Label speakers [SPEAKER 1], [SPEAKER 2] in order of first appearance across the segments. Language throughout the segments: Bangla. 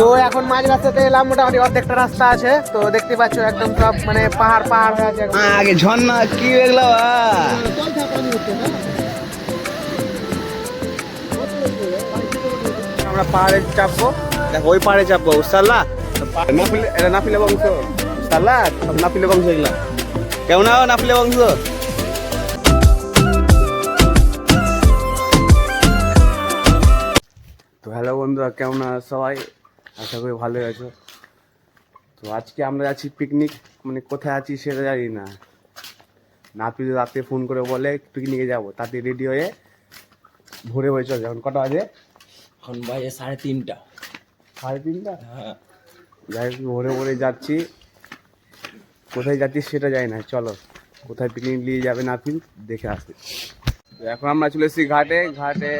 [SPEAKER 1] তো এখন মাঝ রাস্তাতে এলাম মোটামুটি অর্ধেকটা রাস্তা আছে। তো দেখতে পাচ্ছ একদম সব মানে পাহাড় পাহাড় হয়ে আছে
[SPEAKER 2] আগে ঝর্ণা কি দেখল
[SPEAKER 1] আমরা পাহাড়ে চাপবো।
[SPEAKER 2] দেখো ওই পাড়ে চাপবো সাল্লা নাফিলে এটা নাফিলে বংশ। সাল্লা নাফিলে বংশ এগুলা। কেমন আও নাফিলে বংশ? তো হ্যালো বন্ধুরা কেমন আছো সবাই? আশা করি ভালো আছো। তো আজকে আমরা যাচ্ছি পিকনিক মানে কোথায় আছি সেটা জানি না। নাপিত রাতে ফোন করে বলে পিকনিকে যাব। তাতে রেডি হয়ে ভোরে হয়ে চলে যখন কটা বাজে?
[SPEAKER 3] এখন বাজে সাড়ে তিনটা।
[SPEAKER 2] সাড়ে তিনটা?
[SPEAKER 3] হ্যাঁ।
[SPEAKER 2] যাই ভোরে ভোরে যাচ্ছি। কোথায় যাচ্ছি সেটা জানি না। চলো কোথায় পিকনিক নিয়ে যাবে নাফিল দেখে আসতে এখন আমরা চলে এসেছি ঘাটে। ঘাটে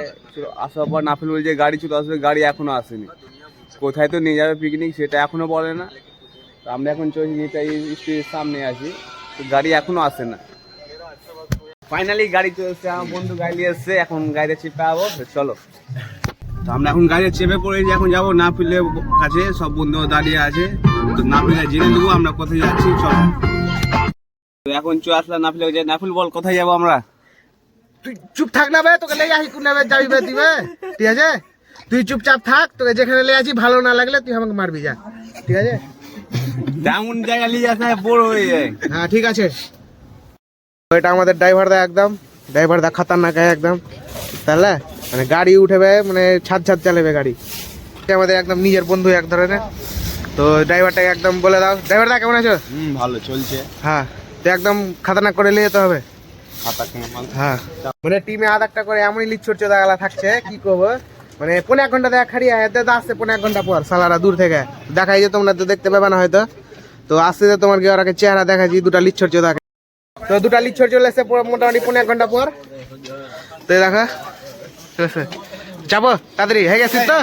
[SPEAKER 2] আসার পর নাফিল বলছে গাড়ি চলে আসবে। গাড়ি এখনও আসেনি। কোথায় তো নিয়ে যাবে পিকনিক সেটা এখনও বলে না। তো আমরা এখন চলছি যেটা স্টেজের সামনে আছি। তো গাড়ি এখনও আসে না। ফাইনালি গাড়ি চলে আমার বন্ধু গাড়ি এসছে, এখন গাড়িতে চেপে যাব চলো। তো আমরা এখন গাড়িতে চেপে পড়েছি এখন যাব না ফিলে কাছে, সব বন্ধু দাঁড়িয়ে আছে। তো না ফিলে জেনে নেব আমরা কোথায় যাচ্ছি, চলো। এখন চলে আসলাম না ফিলে নাফিল বল কোথায় যাব আমরা?
[SPEAKER 1] তুই চুপ থাক না তোকে লেগে আসি কোন যাবি দিবে ঠিক আছে? তুই চুপচাপ থাক তোকে যেখানে লেগে আছি ভালো না লাগলে তুই আমাকে মারবি যা। ঠিক আছে?
[SPEAKER 2] তেমন জায়গা নিয়ে আসা বড় হয়ে যায়।
[SPEAKER 1] হ্যাঁ ঠিক আছে। তো এটা আমাদের ড্রাইভার দা একদম। ড্রাইভার দা খাতারনাক হয় একদম। তাহলে মানে গাড়ি উঠেবে মানে ছাদ ছাদ চালাবে গাড়ি। সে আমাদের একদম নিজের বন্ধু এক ধরনের। তো ড্রাইভারটাকে একদম বলে দাও। ড্রাইভার দা কেমন আছো?
[SPEAKER 2] হুম ভালো চলছে।
[SPEAKER 1] হ্যাঁ তো একদম খাতারনাক করে নিয়ে যেতে হবে।
[SPEAKER 2] খাতা কেনা মাল।
[SPEAKER 1] হ্যাঁ। মানে টিমে আধ একটা করে এমনই লিচ্ছর চোদাগালা থাকছে কি করব? মানে পনেরো এক ঘণ্টা দেখা খাড়িয়ে তো আসছে পনেরো এক ঘণ্টা পর, সালারা দূর থেকে। দেখাই যে তোমরা তো দেখতে পাবে না হয়তো। তো আসতে তো তোমার কি ওরাকে চেহারা দেখাচ্ছি দুটা লিচ্ছর চোদাকে তো দুটা লিচ্ছর চলে এসছে মোটামুটি পনেরো এক ঘণ্টা পর। তো দেখো যাব, তাড়াতাড়ি, হয়ে গেছিস তো?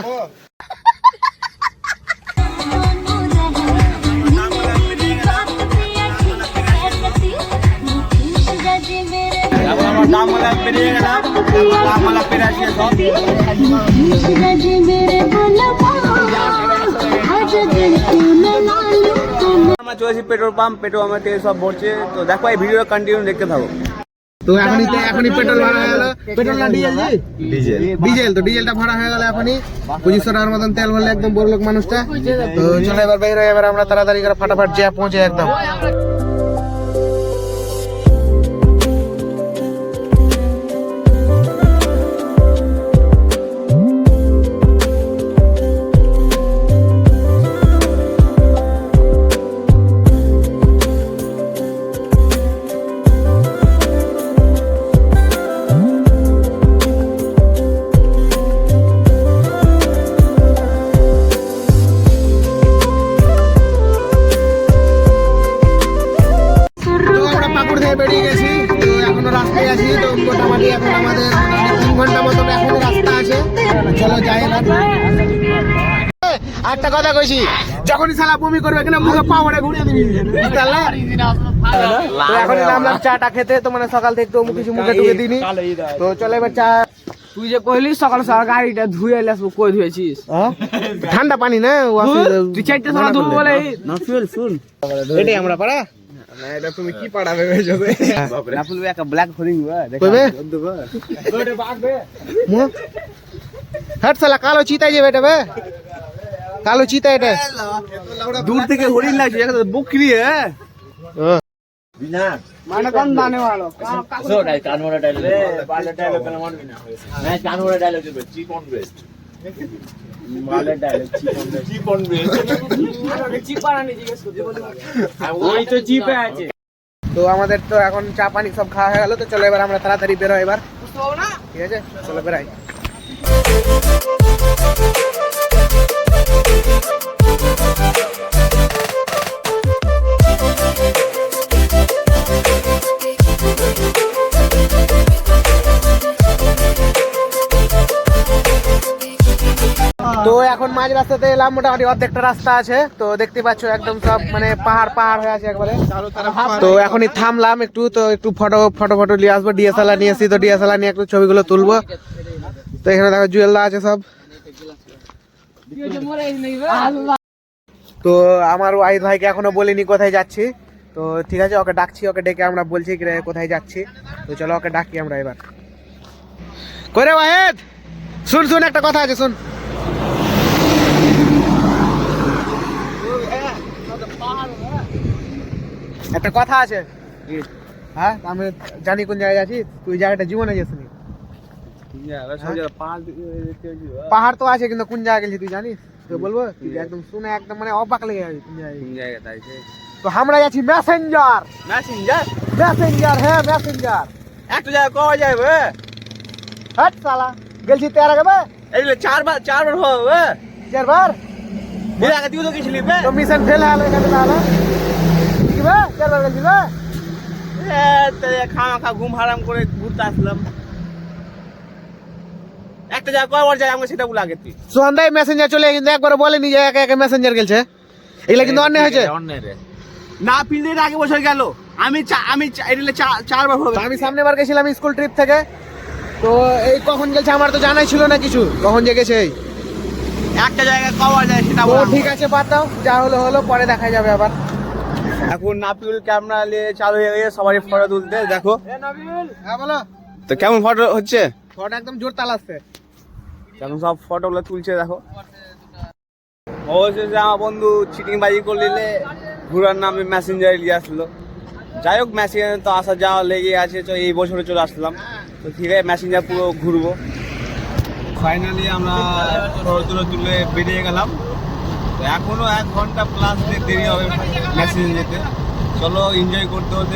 [SPEAKER 2] আমরা দামওয়ালা পেরিয়ে গেলাম। আমরা চলেছি পেট্রোল পাম্প পেট্রোল আমার তেল সব ভরছে। তো দেখো এই ভিডিও কন্টিনিউ দেখতে থাকো।
[SPEAKER 1] তো এখনই তো এখনই পেট্রোল ভরা হয়ে গেল। পেট্রোল না ডিজেল জি
[SPEAKER 2] ডিজেল
[SPEAKER 1] ডিজেল তো ডিজেলটা ভরা হয়ে গেল এখনই। পঁচিশশো টাকার মতন তেল ভরলে একদম বড় লোক মানুষটা। তো চলো এবার বের হয়ে এবার আমরা তাড়াতাড়ি করে ফাটাফাট যা পৌঁছে একদম। চলো যাই না। একটা কথা কইছি যখনই শালা বমি করবে কিনা মুখে পাওয়ারে ঘুরিয়ে দিবি। তাহলে তো এখনই নামলাম চাটা খেতে তো মানে সকাল থেকে একটু কিছু মুখে টুকে দিনি তো চলো এবার চা
[SPEAKER 3] তুই যে কইলি সকাল সকাল গাড়িটা ধুয়ে এলে কই ধুয়েছিস?
[SPEAKER 1] হ্যাঁ? ঠান্ডা পানি না? ও
[SPEAKER 3] তুই ধুবো বলে।
[SPEAKER 2] না? ফুল ফুল
[SPEAKER 1] এটাই আমরা
[SPEAKER 2] এটা তুমি কি পাড়া ভেবেছো না ফুল একটা ব্ল্যাক হরিং
[SPEAKER 1] কইবে? মুহ হট শালা কালো চিতা যাবে এটা বে। কালো চিতা এটা।
[SPEAKER 2] দূর থেকে হরিণ লাগছে একটা বকরি হ্যাঁ।
[SPEAKER 3] তো
[SPEAKER 1] আমাদের তো এখন চা পানি সব খাওয়া হয়ে গেল তো চলো এবার আমরা তাড়াতাড়ি বেরো এবার। ঠিক আছে? চলো বেরাই। তো এখন মাঝ রাস্তাতে এলাম, মোটামুটি অর্ধেকটা রাস্তা আছে। তো দেখতে পাচ্ছ একদম সব মানে পাহাড় পাহাড় হয়ে আছে একবারে। তো এখনই থামলাম একটু, তো একটু ফটো ফটো ফটো নিয়ে আসব ডিএসএলআর নিয়ে এসছি, তো ডিএসএলআর নিয়ে একটু ছবিগুলো তুলবো। তো এখানে দেখো জুয়েলদা আছে সব। তো আমার ওয়াহিদ ভাইকে এখনও বলিনি কোথায় যাচ্ছি। তো ঠিক আছে ওকে ডাকছি ওকে ডেকে আমরা বলছি কি কোথায় যাচ্ছি। তো চলো ওকে ডাকি আমরা এবার। করে ওয়াহিদ শুন শুন একটা কথা আছে শুন। একটা কথা আছে। হ্যাঁ আমি জানি কোন জায়গায় আছিস তুই জায়গাটা জীবনে যাসনি পাহাড় তো আছে কিন্তু কোন জায়গায় গেছিস তুই জানিস? তো বলব? একদম শুনে একদম মানে অবাক লেগে যাবি কোন জায়গায়। তো আমরা যাচ্ছি মেসেঞ্জার মেসেঞ্জার হ্যাঁ মেসেঞ্জার
[SPEAKER 2] একটা জায়গা কওয়া যাবে
[SPEAKER 1] হট সালা গেলছি তের আগে বে?
[SPEAKER 2] এইগুলো চারবার চারবার হবে
[SPEAKER 1] চারবার?
[SPEAKER 2] এর আগে তুই তো গেছিলি বে?
[SPEAKER 1] তো মিশন ফেল হলো এখানে তাহলে। কি বে? চারবার গেলছি বে?
[SPEAKER 2] এ, তো খাওয়া খা ঘুম হারাম করে ঘুরতে আসলাম। একটা জায়গা কয়বার যায় আমাকে সেটা বলে আগে তুই।
[SPEAKER 1] সন্ধ্যায় মেসেঞ্জার চলে কিন্তু একবার বলেনি যে একা একা মেসেঞ্জার গেলছে। এগুলা কিন্তু অন্যায় হয়েছে।
[SPEAKER 2] না ফিল্ডের আগে বছর গেল। আমি চা- আমি এটা চারবার হবে।
[SPEAKER 1] তো আমি সামনে বার গেছিলাম স্কুল ট্রিপ থেকে। তো এই কখন গেছে আমার তো জানাই ছিল না কিছু। কখন যে গেছে
[SPEAKER 2] একটা জায়গায় কবার যায় সেটা বল
[SPEAKER 1] ঠিক আছে বাদ দাও। যা হলো হলো পরে দেখা যাবে আবার।
[SPEAKER 2] এখন নাপিউল ক্যামেরা নিয়ে চালু হয়ে গেছে সবারই ফটো তুলতে। দেখো।
[SPEAKER 1] হ্যাঁ
[SPEAKER 2] তো কেমন ফটো হচ্ছে?
[SPEAKER 1] ফটো একদম জোর তাল
[SPEAKER 2] কেমন সব ফটোগুলো তুলছে, দেখো। অবশেষে আমার বন্ধু চিটিং বাজি করলে ঘুরার নামে মেসেঞ্জার নিয়ে আসলো। যাই হোক মেসেঞ্জার তো আসা যাওয়া লেগে আছে, তো এই বছরে চলে আসলাম। তো ঠিক আছে মেসেঞ্জার পুরো ঘুরবো। ফাইনালি আমরা ফটো তুলে বেরিয়ে গেলাম। তো এখনও এক ঘণ্টা প্লাস দেরি হবে মেসেঞ্জার যেতে। চলো এনজয় করতে হতে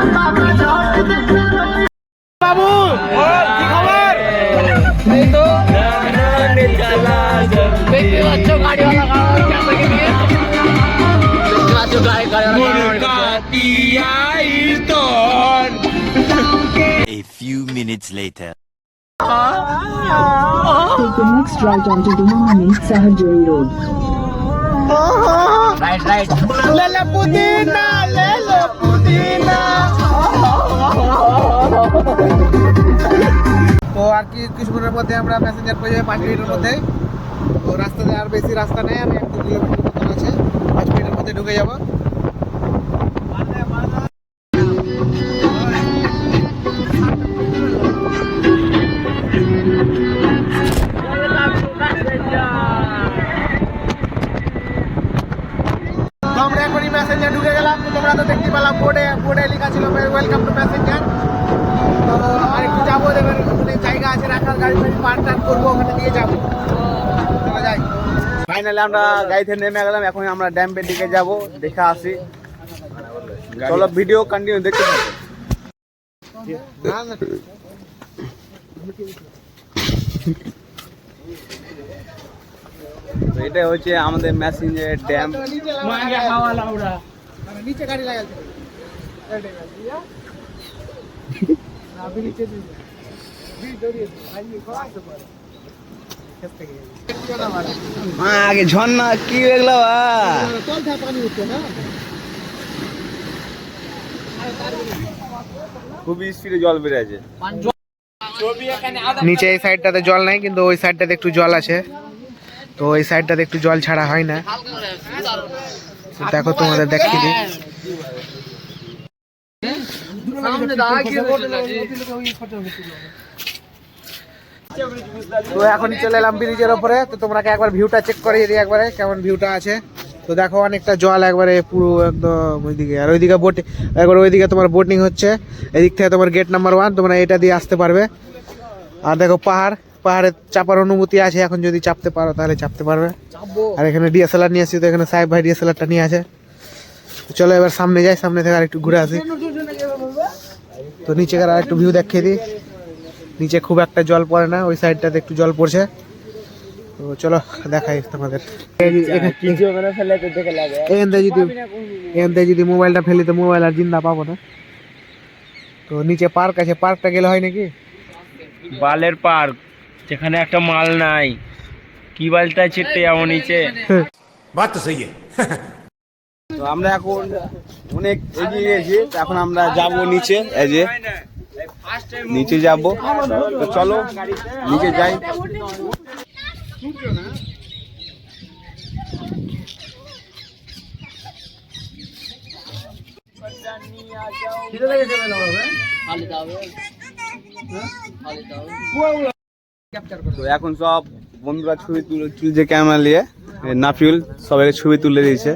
[SPEAKER 1] বাবু কি খবর এই তো
[SPEAKER 3] দেখতে পাচ্ছ গাড়িওয়ালা ক্যামেরা নিয়ে দেখতে পাচ্ছ গাড়ি Gariwala
[SPEAKER 4] A few minutes later.
[SPEAKER 5] Take the next right onto the Mohammed Sahajuri Road.
[SPEAKER 3] Right right
[SPEAKER 1] লেলে পুদিনা লেলে পুদিনা তো আর কি কিছুক্ষণের মধ্যে আমরা প্যাসেঞ্জার পেয়ে যাই পাঁচ মিনিটের মধ্যে তো রাস্তাতে আর বেশি রাস্তা নেই, আমি এক দু কিলোমিটার মতন আছে পাঁচ মিনিটের মধ্যে ঢুকে যাব। আমরা গাড়ি
[SPEAKER 2] থেকে নেমে গেলাম এখন আমরা ড্যামের দিকে যাব দেখে আসি। চলো ভিডিও কন্টিনিউ দেখতে থাকো।
[SPEAKER 1] না, না।
[SPEAKER 2] তো এটা হচ্ছে আমাদের ম্যাসেঞ্জার ড্যাম।
[SPEAKER 1] নিচে লাগা-
[SPEAKER 3] মাগে হাওয়া লাউড়া
[SPEAKER 1] নিচে গাড়ি লাগাচ্ছে अभी
[SPEAKER 2] আগে ঝর্ণা কি দেখলা খুবই স্পিডে জল বেরিয়েছে
[SPEAKER 1] নিচে এই সাইডটাতে জল নাই কিন্তু ওই সাইডটাতে একটু জল আছে। তো ওই সাইডটাতে একটু জল ছাড়া হয় না। দেখো তোমাদের দেখি দিই
[SPEAKER 3] সামনে দাঁড়া
[SPEAKER 1] তো এখন চলে এলাম ব্রিজের ওপরে। তো তোমরা একবার ভিউটা চেক করে দিই একবারে কেমন ভিউটা আছে। তো দেখো অনেকটা জল একবারে পুরো একদম ওইদিকে। আর ওইদিকে বোট একবার ওইদিকে তোমার বোটিং হচ্ছে। এদিক থেকে তোমার গেট নাম্বার ওয়ান তোমরা এটা দিয়ে আসতে পারবে। আর দেখো পাহাড় পাহাড়ে চাপার অনুমতি আছে। এখন যদি চাপতে পারো তাহলে চাপতে পারবে। আর এখানে ডিএসএলআর নিয়ে আসছি তো এখানে সাহেব ভাই ডিএসএলআরটা নিয়ে আছে। তো চলো এবার সামনে যাই সামনে থেকে আর একটু ঘুরে আসি। তো নিচে আর একটু ভিউ দেখিয়ে দিই। নিচে খুব একটা জল পড়ে না ওই সাইডটাতে একটু জল পড়ছে। তো চলো দেখাই তোমাদের। থেকে যদি এখান থেকে যদি মোবাইলটা ফেলি তো মোবাইল আর জিন্দা পাবো না। তো নিচে পার্ক আছে পার্কটা গেলে হয় নাকি?
[SPEAKER 4] বালের পার্ক যেখানে একটা মাল নাই। কি বালটা চেটে যাব নিচে?
[SPEAKER 2] তো আমরা এখন অনেক এগিয়ে গেছি এখন আমরা যাব নিচে এই যে। নিচে যাব। তো চলো, নিচে যাই। তো এখন সব বন্ধুরা ছবি তুলে তুলছে ক্যামেরা নিয়ে। নাফিউল সবাইকে ছবি তুলে দিয়েছে।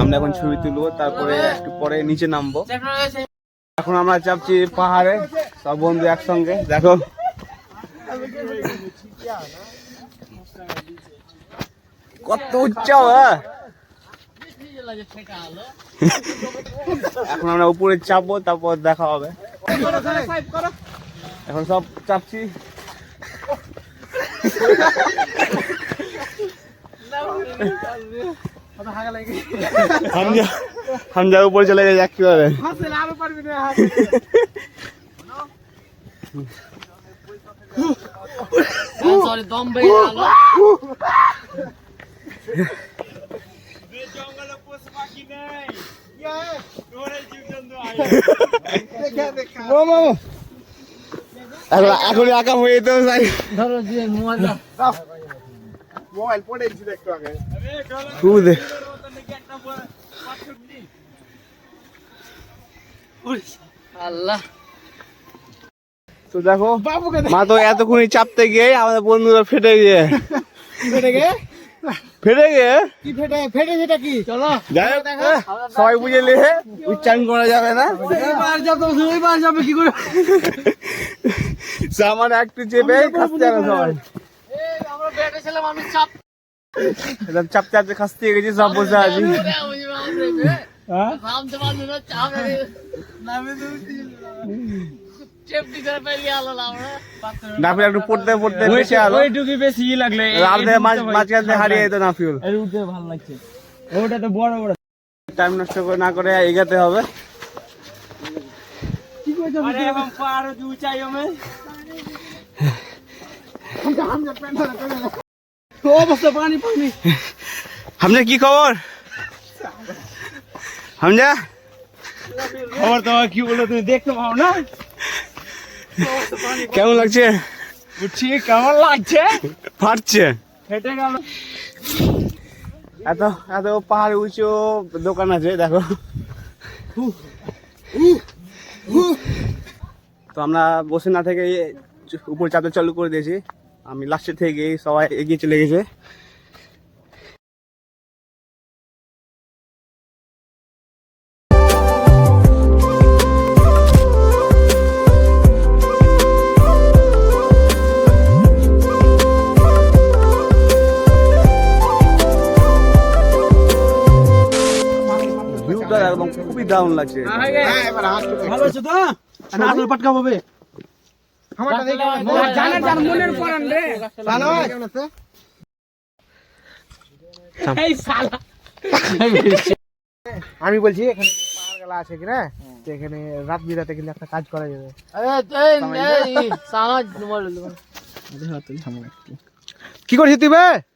[SPEAKER 2] আমরা এখন ছবি তুলবো, তারপরে একটু পরে নিচে নামবো। এখন আমরা চাপছি পাহাড়ে, সব বন্ধু একসঙ্গে। দেখো। কত উচ্চ হ্যাঁ? এখন আমরা উপরে চাপবো, তারপর দেখা হবে। এখন সব চাপছি। হামজা হামজা উপরে চলে গেছে এক কীভাবে।
[SPEAKER 3] সরি দম
[SPEAKER 2] এখন এখন একা হয়ে যেতে চাই
[SPEAKER 3] ধরো দিয়ে
[SPEAKER 1] মোবাইল পড়েছি একটু আগে।
[SPEAKER 3] আল্লাহ।
[SPEAKER 2] তো দেখো মা তো এতক্ষণই চাপতে গিয়ে আমাদের বন্ধুরা ফেটে গিয়ে।
[SPEAKER 1] ফেটে গে
[SPEAKER 2] ফেটে গিয়ে?
[SPEAKER 1] কি ফেটে? ফেটে সেটা কি? চলো।
[SPEAKER 2] যাই সবাই বুঝে উচ্চারণ করা যাবে না। সামান একটু চেপে সবাই।
[SPEAKER 3] আমরা বেটে ছিলাম আমি চাপ
[SPEAKER 2] চাপ চাপতে খাসতে গেছি সব বসে আছি।
[SPEAKER 3] নামতে পারলি না চাপ নামে চেপটি করে পেরিয়ে আলো আমরা
[SPEAKER 2] নাফিল একটু পড়তে পড়তে বেশি আলো।
[SPEAKER 4] ওইটুকু বেশি লাগলে।
[SPEAKER 2] আমাদের মাঝখান থেকে হারিয়ে যেত নাফিউল
[SPEAKER 4] উঠতে ভালো লাগছে। ওটা তো বড় বড়।
[SPEAKER 2] টাইম নষ্ট করে না করে এগাতে হবে। হামজা কি খবর? হামজা?
[SPEAKER 4] খবর তোমার কি বলল তুমি দেখতে পাও না।
[SPEAKER 2] কেমন লাগছে?
[SPEAKER 4] বুঝছি কেমন লাগছে?
[SPEAKER 2] ফাটছে।
[SPEAKER 4] ফেটে গেল।
[SPEAKER 2] এত এত পাহাড়ে উঁচু দোকান আছে দেখো। তো আমরা বসে না থেকে উপর চাপতে চালু করে দিয়েছি। আমি লাস্টে থেকে সবাই এগিয়ে চলে গেছে। দারুণ লাগছে।
[SPEAKER 4] ভালো আছে তো? না আসল পাটকা হবে।
[SPEAKER 1] আমারটা দেখে
[SPEAKER 4] জানার জান মনের পরান রে
[SPEAKER 1] ভালো আছে?
[SPEAKER 4] এই শালা।
[SPEAKER 1] আমি বলছি এখানে পাহাড় আছে কি না এখানে রাত বিরাতে কিন্তু একটা কাজ করা যাবে। কি করছিস তুই বে?
[SPEAKER 2] হ্যাঁ যে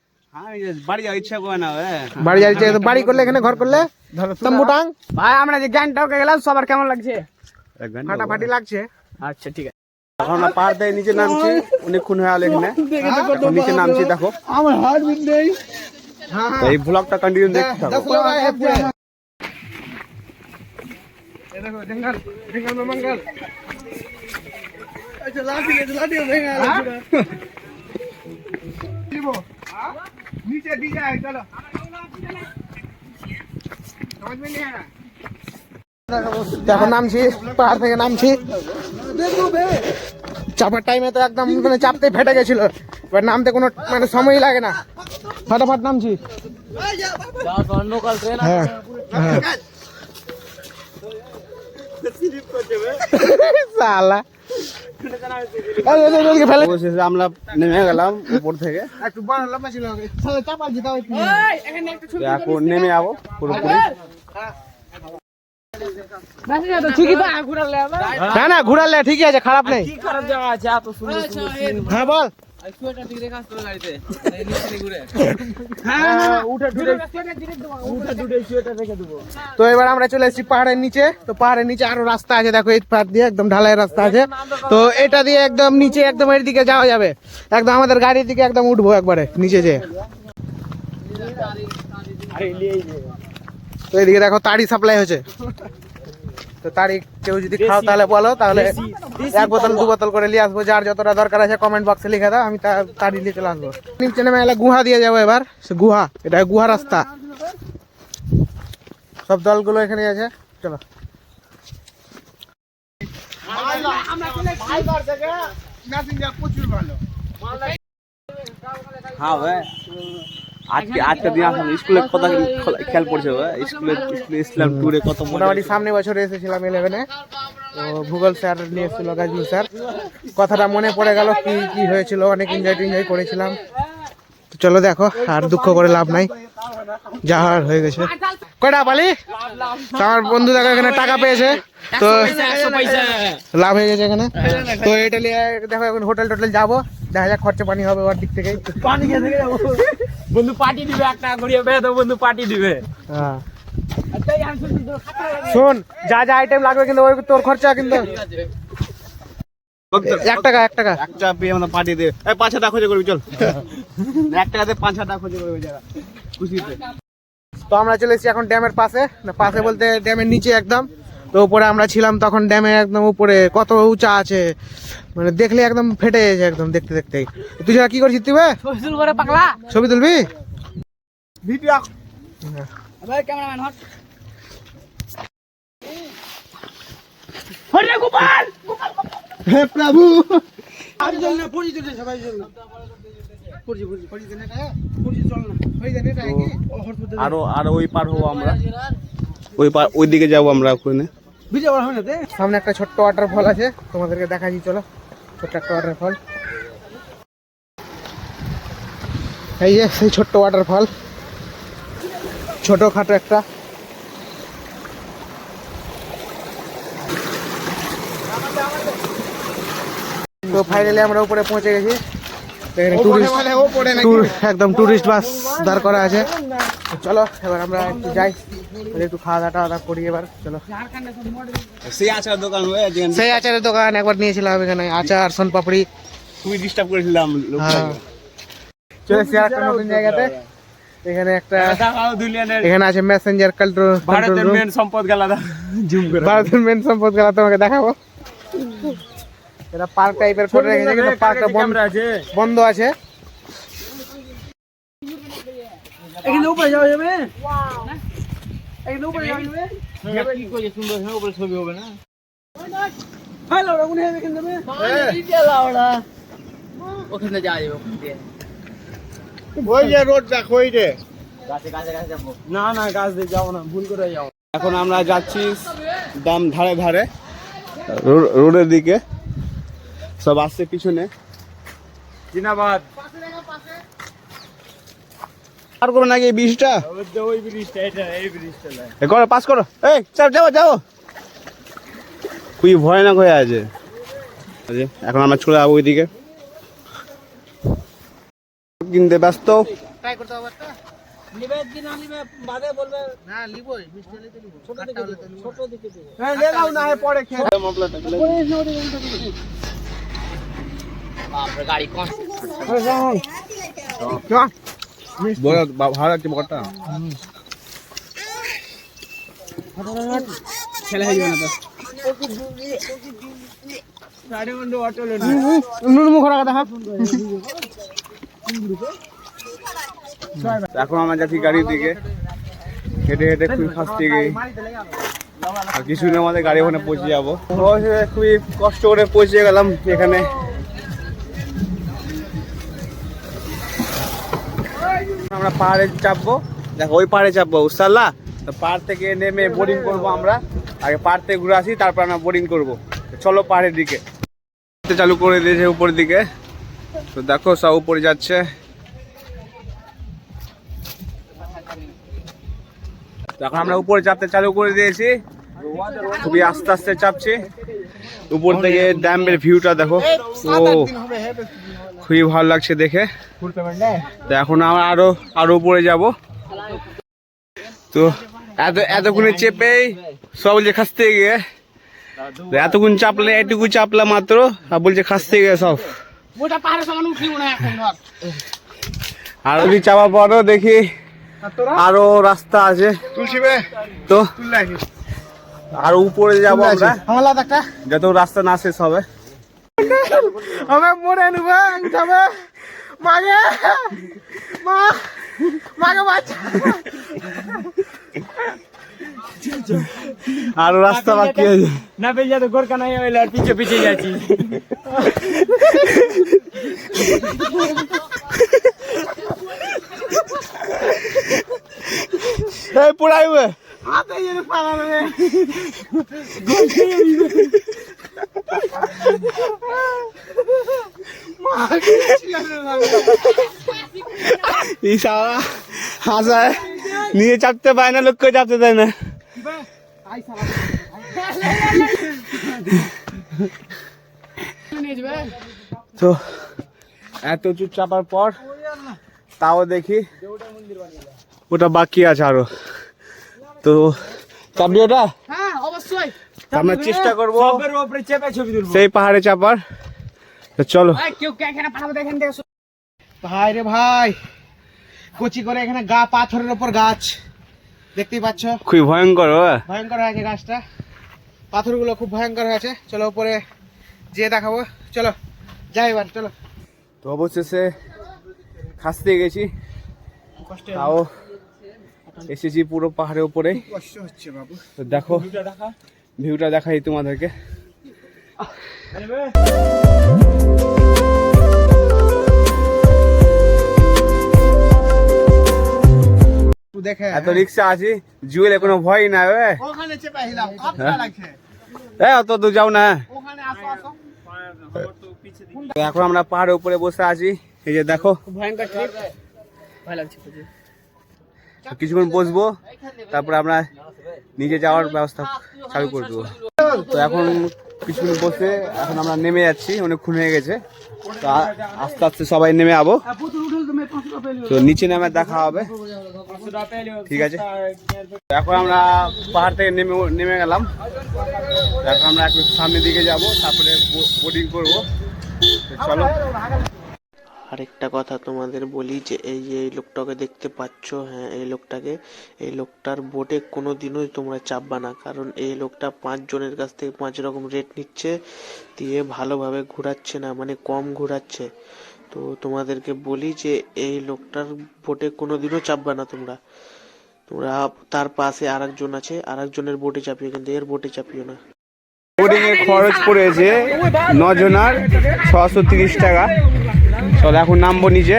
[SPEAKER 2] বাড়ি
[SPEAKER 1] যাইছে তো বাড়ি করলে এখানে ঘর করলে তম্বুটাং
[SPEAKER 4] ভাই আমরা যে গ্যাংটকে গেলাম সবার কেমন লাগছে
[SPEAKER 1] ফাটাফাটি লাগছে
[SPEAKER 4] আচ্ছা ঠিক আছে
[SPEAKER 2] এখন পার দেয় নিচে নামছি অনেকক্ষণ হয়ে আলো এখানে নিচে নামছি দেখো
[SPEAKER 4] আমার হার্ট বিট নেই
[SPEAKER 2] এই ব্লগটা কন্টিনিউ দেখতে থাকো
[SPEAKER 1] দেখো জঙ্গল জঙ্গল মঙ্গল আচ্ছা লাঠি লাঠি জঙ্গল দিব। নিচে দিয়ে যায় চলো পাহাড় থেকে নামছি। চাপার টাইমে তো একদম মানে চাপতে ফেটে গেছিল। এবার নামতে কোনো মানে সময়ই লাগে না। ফাটাফাট নামছি।
[SPEAKER 3] হ্যাঁ,
[SPEAKER 1] হ্যাঁ। হ্যাঁ। সালা।
[SPEAKER 2] আমরা নেমে গেলাম উপর থেকে এখন নেমে যাব পুরোপুরি
[SPEAKER 1] না না ঘুরালে ঠিকই আছে খারাপ নেই
[SPEAKER 4] খারাপ জায়গা আছে এত সুন্দর
[SPEAKER 1] হ্যাঁ বল তো এবার আমরা চলে এসেছি পাহাড়ের নিচে। তো পাহাড়ের নিচে আরও রাস্তা আছে দেখো এই পাহাড় দিয়ে একদম ঢালাই রাস্তা আছে। তো এটা দিয়ে একদম নিচে একদম এর দিকে যাওয়া যাবে। একদম আমাদের গাড়ির দিকে একদম উঠবো একবারে নিচে যে। তো এদিকে দেখো তাড়ি সাপ্লাই হচ্ছে তো তাড়ি কেউ যদি খাও তাহলে বলো তাহলে এক বোতল দু বোতল করে নিয়ে আসব যার যতটা দরকার আছে কমেন্ট বক্সে লিখে দাও আমি তা- তাড়ি নিয়ে চলে আসব নিচে নেমে এলে গুহা দিয়ে যাব এবার সে গুহা এটা গুহা রাস্তা। সব দলগুলো এখানে আছে চলো।
[SPEAKER 2] হ্যাঁ ভাই। আজকে আজকে দিন আসলাম স্কুলে কত খেয়াল পড়ছে স্কুলে স্কুলে ইসলাম ট্যুরে কত
[SPEAKER 1] মোটামুটি সামনে বছর এসেছিলাম ইলেভেনে তো ভূগোল স্যার নিয়ে এসেছিল গাজলু স্যার। কথাটা মনে পড়ে গেল কি কি হয়েছিল অনেক এনজয় টেনজয় করেছিলাম। তো চলো দেখো আর দুঃখ করে লাভ নাই। যা হওয়ার হয়ে গেছে। কয়টা পালি তো আমার বন্ধু দেখো এখানে টাকা পেয়েছে। তো
[SPEAKER 4] পয়সা
[SPEAKER 1] লাভ হয়ে গেছে এখানে। তো এটা নিয়ে দেখো এখন হোটেল টোটেল যাব। দেখা যাক খরচা পানি হবে ওর দিক থেকে।
[SPEAKER 4] পানি খেতে যাব বন্ধু পার্টি দিবে এক টাকা করিয়ে বেড়ে বন্ধু পার্টি দিবে।
[SPEAKER 1] হ্যাঁ। শোন যা যা আইটেম লাগবে কিন্তু ওই তোর খরচা কিন্তু। এক টাকা এক টাকা।
[SPEAKER 2] একটা পেয়ে আমরা পাঠিয়ে দে এই পাঁচ হাজার খরচ করবি চল। এক টাকাতে পাঁচ হাজার খরচ করবি যারা খুশিতে
[SPEAKER 1] তো আমরা চলে এসেছি এখন ড্যামের পাশে। না পাশে বলতে ড্যামের নিচে একদম। তো উপরে আমরা ছিলাম তখন ড্যামে একদম উপরে কত উঁচা আছে মানে দেখলে একদম ফেটে গেছে একদম দেখতে দেখতে তুই যারা কি করছিস তুই বে? ছবি তুলবি
[SPEAKER 2] ভিডিও
[SPEAKER 1] হে প্রভু!
[SPEAKER 2] আরও আরও ওই পার হব আমরা। ওই পার ওই দিকে যাব আমরা ওখানে
[SPEAKER 1] সামনে একটা ছোট্ট ওয়াটারফল আছে, তোমাদেরকে দেখাচ্ছি চলো। ছোট্ট একটা ওয়াটারফল এই যে, সেই ছোট্ট ওয়াটারফল ছোট খাটো একটা। তো ফাইনালি আমরা উপরে পৌঁছে গেছি। এখানে tourist- tour- একদম টুরিস্ট বাস দাঁড় করা আছে। চলো এবার আমরা একটু যাই। একটু খাওয়া দাওয়া টাওয়া করি এবার। চলো।
[SPEAKER 2] সেই আচার দোকান
[SPEAKER 1] সেই আচারের দোকান একবার নিয়েছিলাম এখানে আচার সোনপাপড়ি।
[SPEAKER 2] খুবই ডিস্টার্ব করেছিলাম
[SPEAKER 1] হ্যাঁ। চলে এসেছি আর একটা নতুন জায়গাতে। এখানে একটা এখানে আছে মেসেঞ্জার কন্ট্রোল
[SPEAKER 4] ভারতের মেন সম্পদ গেলা জুম করে।
[SPEAKER 1] ভারতের মেন সম্পদ গেলা তোমাকে দেখাবো। এটা পার্ক টাইপের করে রেখেছে কিন্তু পার্কটা বন্ধ
[SPEAKER 4] আছে?
[SPEAKER 1] বন্ধ আছে।
[SPEAKER 4] এখানে উপরে যাওয়া যাবে? এখানে উপরে যাওয়া যাবে? কি করে সুন্দর হ্যাঁ উপরে ছবি হবে না? হ্যালো রাগুন হ্যাঁ। এখানে যাবে
[SPEAKER 3] ওখানে যাওয়া যাবে ওখান দিয়ে।
[SPEAKER 2] ওই যে রোড দেখ ওই যে।
[SPEAKER 3] গাছে গাছে গাছে যাব।
[SPEAKER 4] না না গাছ দিয়ে যাও না ভুল করে যাও
[SPEAKER 2] এখন আমরা যাচ্ছি দাম ধারে ধারে। রো- রোডের দিকে। সব আসছে পিছনে।
[SPEAKER 4] জিনাবাদ
[SPEAKER 2] আর করো নাকি এই
[SPEAKER 4] ওই ব্রিজটা এটা এই ব্রিজটা
[SPEAKER 2] করো পাস করো। এই চাপ যাও যাও। খুবই ভয়ানক হয়ে আছে। এখন আমরা চলে যাব ওইদিকে। কিনতে ব্যস্ত।
[SPEAKER 1] ট্রাই করতে হবে
[SPEAKER 4] নিবে কি না বাদে বলবে
[SPEAKER 1] না লিবই মিষ্টি হলে তো লিবো ছোট দিকে ছোট দিকে
[SPEAKER 4] হ্যাঁ লে নাও না পরে খেয়ে
[SPEAKER 3] বাপরে গাড়ি কোন
[SPEAKER 2] ভালো লাগছে বকরটা
[SPEAKER 4] খেলা হয়ে যাবে না
[SPEAKER 2] এখন আমরা যাচ্ছি গাড়ির দিকে। হেঁটে হেঁটে খুবই ফাঁসতে গিয়ে আর কিছুদিন আমাদের গাড়ি ওখানে পৌঁছে যাব। খুবই কষ্ট করে পৌঁছে গেলাম এখানে। আমরা পাহাড়ে চাপবো। দেখো ওই পাহাড়ে চাপবো উসাল্লাহ তো পাহাড় থেকে নেমে বোরিং করব আমরা। আগে পাহাড় থেকে ঘুরে আসি তারপর আমরা বোরিং করব। চলো পাহাড়ের দিকে। চালু করে দিয়েছে উপরের দিকে। তো দেখো সব উপরে যাচ্ছে। এখন আমরা উপরে চাপতে চালু করে দিয়েছি। খুবই আস্তে আস্তে চাপছি। উপর থেকে ড্যামের ভিউটা দেখো। ও। খুবই ভালো লাগছে দেখে। তো এখন আমরা আরও আরও উপরে যাব। তো এত এতক্ষণে চেপেই সব বলছে খাসতে গিয়ে। এতক্ষণ চাপলে এটুকু চাপলা মাত্র আর বলছে খাসতে গিয়ে সব। আর ওই চাপা পরও দেখি আরও রাস্তা আছে। তো আর উপরে যাব আমার। যত রাস্তা না শেষ হবে।
[SPEAKER 1] আমার মরে নেবে যাবে। মাগে মা মাগে বাচ্চা।
[SPEAKER 2] আরও রাস্তা বাকি আছে।
[SPEAKER 4] না পেয়ে যাতে গোরকা নাই হইলে আর পিছে পিছে যাচ্ছি।
[SPEAKER 2] এই পুরাইবে
[SPEAKER 1] হাতে যেন নেবে
[SPEAKER 2] এই হাসায় নিয়ে চাপতে পায় না লোককে চাপতে দেয় না? তো, এত উঁচু চাপার পর তাও দেখি ওটা বাকি আছে আরও। তো, চাপবি ওটা?
[SPEAKER 3] হ্যাঁ অবশ্যই।
[SPEAKER 2] আমরা চেষ্টা করব।
[SPEAKER 4] সবের উপরে চেপে ছবি তুলবো।
[SPEAKER 2] সেই পাহাড়ে চাপার তো চলো।
[SPEAKER 3] এই, কেউ কে এখানে পাঠাবো দেখেন দেখো
[SPEAKER 1] ভাই রে ভাই কচি করে এখানে গা পাথরের ওপর গাছ। দেখতেই পাচ্ছ?
[SPEAKER 2] খুবই ভয়ঙ্কর।
[SPEAKER 1] ভয়ঙ্কর হয়েছে গাছটা। পাথরগুলো খুব ভয়ঙ্কর হয়েছে। চলো উপরে যেয়ে দেখাবো। চলো যাই এবার চলো।
[SPEAKER 2] তো অবশেষে খাসতে গেছি। তাও এসেছি পুরো পাহাড়ের উপরে।
[SPEAKER 1] কষ্ট হচ্ছে বাবু।
[SPEAKER 2] তো দেখো। ভিউটা দেখাই তোমাদেরকে। এত রিক্সা আছি জুয়েল কোনো ভয় না
[SPEAKER 1] লাগছে
[SPEAKER 2] এ, অত দূর যাও না।
[SPEAKER 1] ওখানে আসো আসো।
[SPEAKER 2] তো এখন আমরা পাহাড়ের উপরে বসে আছি এই যে দেখো। কিছুক্ষণ বসবো তারপরে আমরা নিচে যাওয়ার ব্যবস্থা চালু করে দেবো তো এখন কিছুক্ষণ বসে এখন আমরা নেমে যাচ্ছি, অনেকক্ষণ হয়ে গেছে। তো আস্তে আস্তে সবাই নেমে যাব তো নিচে নেমে দেখা হবে। ঠিক আছে? এখন আমরা পাহাড় থেকে নেমে নেমে গেলাম। এখন আমরা একটু সামনের দিকে যাব, তারপরে বোটিং করব। চলো।
[SPEAKER 6] আরেকটা কথা তোমাদের বলি যে, এই যে এই লোকটাকে দেখতে পাচ্ছ হ্যাঁ এই লোকটাকে, এই লোকটার বোটে কোনো দিনই তোমরা চাপবা না। কারণ এই লোকটা পাঁচ জনের কাছ থেকে পাঁচ রকম রেট নিচ্ছে, দিয়ে ভালোভাবে ঘোরাচ্ছে না মানে কম ঘোরাচ্ছে। তো তোমাদেরকে বলি যে, এই লোকটার বোটে কোনো দিনও চাপবা না তোমরা। তোমরা তার পাশে আরেকজন আছে, আরেকজনের বোটে চাপিও, কিন্তু এর বোটে চাপিও না।
[SPEAKER 2] বোর্ডিং এর খরচ পড়েছে নজনার ছশো তিরিশ টাকা। চলো এখন নামবো নিচে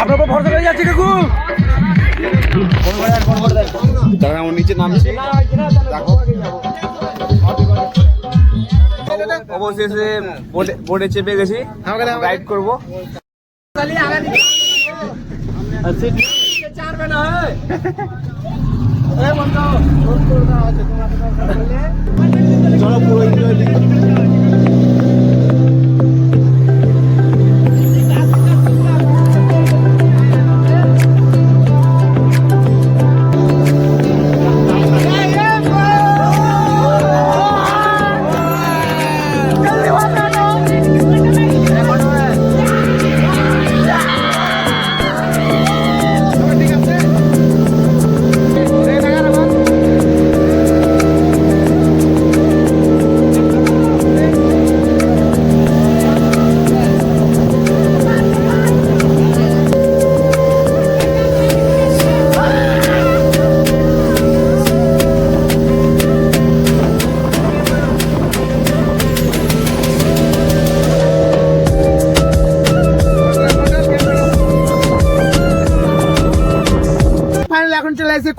[SPEAKER 4] আপনার উপর ভরসা করে যাচ্ছি কাকু।
[SPEAKER 2] তখন আমার নিচে নামছি দেখো। অবশেষে বোটে চেপে গেছি।
[SPEAKER 1] আমাকে
[SPEAKER 2] রাইড করব
[SPEAKER 1] এসে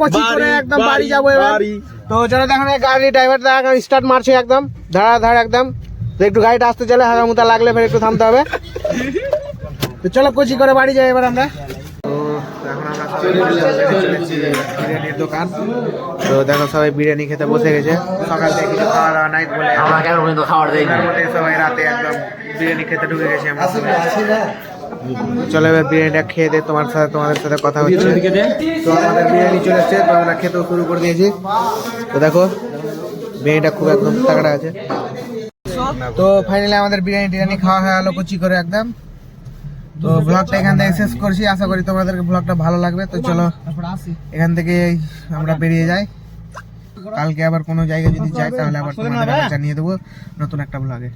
[SPEAKER 1] কোচি করে একদম বাড়ি যাব এবার। তো চলো দেখো গাড়ি ড্রাইভার এখন স্টার্ট মারছে একদম। ধাড়া ধাড় একদম। তো একটু গাড়িটা আসতে চলে হাগা মুতা লাগলে ফের একটু থামতে হবে। তো চলো কোচি করে বাড়ি যাই এবার আমরা। বিরিয়ানির দোকান। তো দেখো সবাই বিরিয়ানি খেতে বসে গেছে। সকাল থেকে কিছু খাওয়া দাওয়া নাই বলে
[SPEAKER 3] আমরা কেন পর্যন্ত খাবার দেই
[SPEAKER 1] তার মধ্যে সবাই রাতে একদম বিরিয়ানি খেতে ঢুকে গেছি আমরা। চলো এবার বিরিয়ানিটা খেয়ে দে তোমার সাথে তোমাদের সাথে কথা হচ্ছে। তো আমাদের বিরিয়ানি চলে এসছে তো আমরা খেতেও শুরু করে দিয়েছি। তো দেখো বিরিয়ানিটা খুব একদম তাগড়া আছে। তো ফাইনালি আমাদের বিরিয়ানি টিরিয়ানি খাওয়া হয়ে গেলো কুচি করে একদম। তো ব্লগটা এখান থেকে শেষ করছি আশা করি তোমাদের ব্লগটা ভালো লাগবে। তো চলো এখান থেকে আমরা বেরিয়ে যাই। কালকে আবার কোনো জায়গায় যদি যাই তাহলে আবার তোমাদের জানিয়ে দেবো নতুন একটা ব্লগে